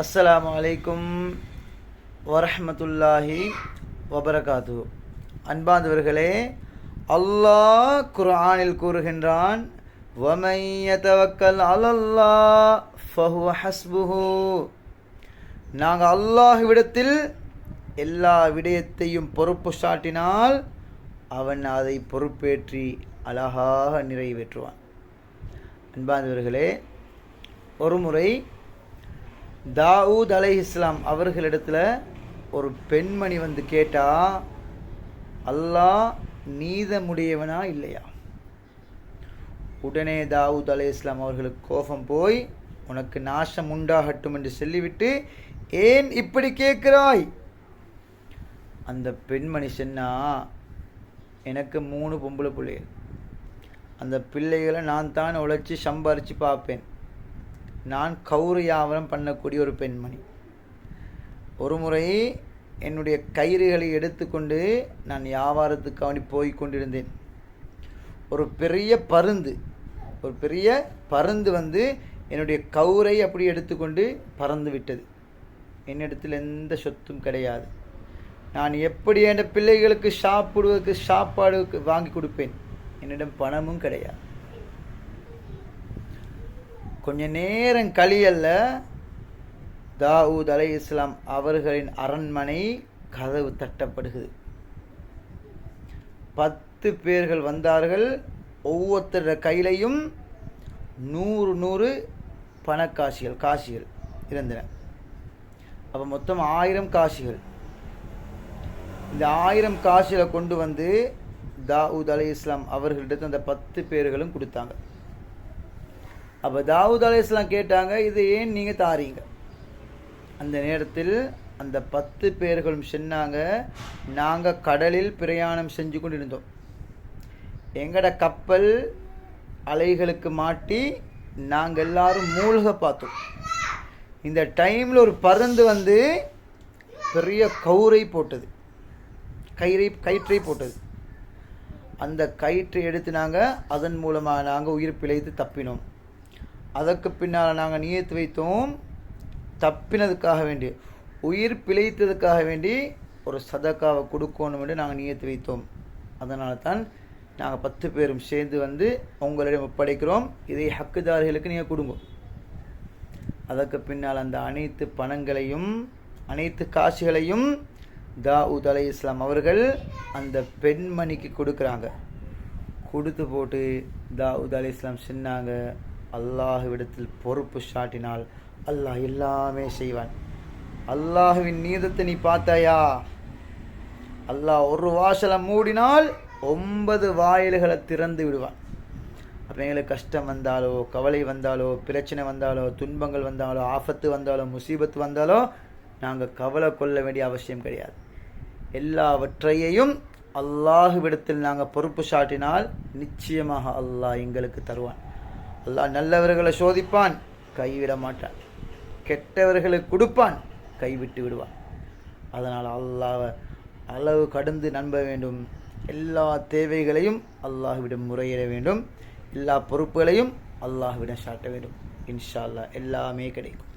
அஸ்லாம் வலைக்கும் வரஹமத்துல்லாஹி வபரகாத்து. அன்பாந்தவர்களே அல்லாஹ் குர்ஆனில் கூறுகின்றான் நாங்கள் அல்லாஹுவிடத்தில் எல்லா விடயத்தையும் பொறுப்பு சாட்டினால் அவன் அதை பொறுப்பேற்றி அழகாக நிறைவேற்றுவான். அன்பாந்தவர்களே ஒருமுறை தாவூத் அலை இஸ்லாம் அவர்களிடத்தில் ஒரு பெண்மணி வந்து கேட்டா அல்லாஹ் நீதமுடையவனா இல்லையா? உடனே தாவூத் அலை இஸ்லாம் அவர்களுக்கு கோபம் போய் உனக்கு நாசம் உண்டாகட்டும் என்று சொல்லிவிட்டு ஏன் இப்படி கேட்கிறாய்? அந்த பெண்மணி சொன்னா எனக்கு மூணு பொம்பளை பிள்ளைகள். அந்த பிள்ளைகளை நான் தான் உழைச்சி சம்பாரித்து பார்ப்பேன். நான் கௌரி யாவரம் பண்ணக்கூடிய ஒரு பெண்மணி. ஒரு முறை என்னுடைய கயிறுகளை எடுத்துக்கொண்டு நான் வியாபாரத்துக்கு அவனி போய் கொண்டிருந்தேன். ஒரு பெரிய பருந்து ஒரு பெரிய பருந்து வந்து என்னுடைய கவுரை அப்படி எடுத்துக்கொண்டு பறந்து விட்டது. என்னிடத்தில் எந்த சொத்தும் கிடையாது. நான் எப்படி என் பிள்ளைகளுக்கு சாப்பிடுவதற்கு சாப்பாடு வாங்கி கொடுப்பேன்? என்னிடம் பணமும் கிடையாது. கொஞ்ச நேரம் கழியல்ல தாவூத் அலை இஸ்லாம் அவர்களின் அரண்மனை கதவு தட்டப்படுகிறது. பத்து பேர்கள் வந்தார்கள் ஒவ்வொருத்தர கையிலையும் நூறு நூறு பணக்காசிகள் காசிகள் இருந்தன. அப்போ மொத்தம் ஆயிரம் காசிகள். இந்த ஆயிரம் காசிகளை கொண்டு வந்து தாவூத் அலி இஸ்லாம் அவர்களிடத்து அந்த பத்து பேர்களும் கொடுத்தாங்க. அப்போ தாவூத் அலையாம் கேட்டாங்க இது ஏன் நீங்கள் தாரீங்க? அந்த நேரத்தில் அந்த பத்து பேர்களும் சொன்னாங்க. நாங்கள் கடலில் பிரயாணம் செஞ்சு கொண்டு இருந்தோம் எங்கட கப்பல் அலைகளுக்கு மாட்டி நாங்கள் எல்லாரும் மூழ்க பார்த்தோம். இந்த டைமில் ஒரு பருந்து வந்து பெரிய கவுரை போட்டது. கயிறை கயிற்றை போட்டது. அந்த கயிற்றை எடுத்து நாங்கள் அதன் மூலமாக நாங்கள் உயிர் பிழைத்து தப்பினோம். அதற்கு பின்னால் நாங்கள் நியத்து வைத்தோம். தப்பினதுக்காக வேண்டி உயிர் பிழைத்ததுக்காக வேண்டி ஒரு சதக்காவை கொடுக்கணும் என்று நாங்கள் நியத்து வைத்தோம். அதனால தான் நாங்கள் பத்து பேரும் சேர்ந்து வந்து உங்களிடம் ஒப்படைக்கிறோம். இதை ஹக்குதாரிகளுக்கு நீங்கள் கொடுங்க. அதற்கு பின்னால் அந்த அனைத்து பணங்களையும் அனைத்து காசுகளையும் தாவூத் அலை இஸ்லாம் அவர்கள் அந்த பெண்மணிக்கு கொடுக்குறாங்க. கொடுத்து போட்டு தாவூத் அலி இஸ்லாம் சொன்னாங்க. அல்லாஹுவிடத்தில் பொறுப்பு சாட்டினால் அல்லாஹ் எல்லாமே செய்வான். அல்லாஹுவின் நீதத்தை நீ பார்த்தாயா? அல்லாஹ் ஒரு வாசலை மூடினால் ஒன்பது வாயில்களை திறந்து விடுவான். அப்போ எங்களுக்கு கஷ்டம் வந்தாலோ கவலை வந்தாலோ பிரச்சனை வந்தாலோ துன்பங்கள் வந்தாலோ ஆபத்து வந்தாலோ முசீபத்து வந்தாலோ நாங்கள் கவலை கொள்ள வேண்டிய அவசியம் கிடையாது. எல்லாவற்றையும் அல்லாஹுவிடத்தில் நாங்கள் பொறுப்பு சாட்டினால் நிச்சயமாக அல்லாஹ் எங்களுக்கு தருவான். அல்லாஹ் நல்லவர்களை சோதிப்பான் கைவிட மாட்டான். கெட்டவர்களுக்கு கொடுப்பான் கைவிட்டு விடுவான். அதனால் அல்லாவை அளவு கடந்து நம்ப வேண்டும். எல்லா தேவைகளையும் அல்லாஹ்விடம் முறையிட வேண்டும். எல்லா பொறுப்புகளையும் அல்லாஹ்விடம் சாட்ட வேண்டும். இன்ஷா அல்லாஹ் எல்லாமே கிடைக்கும்.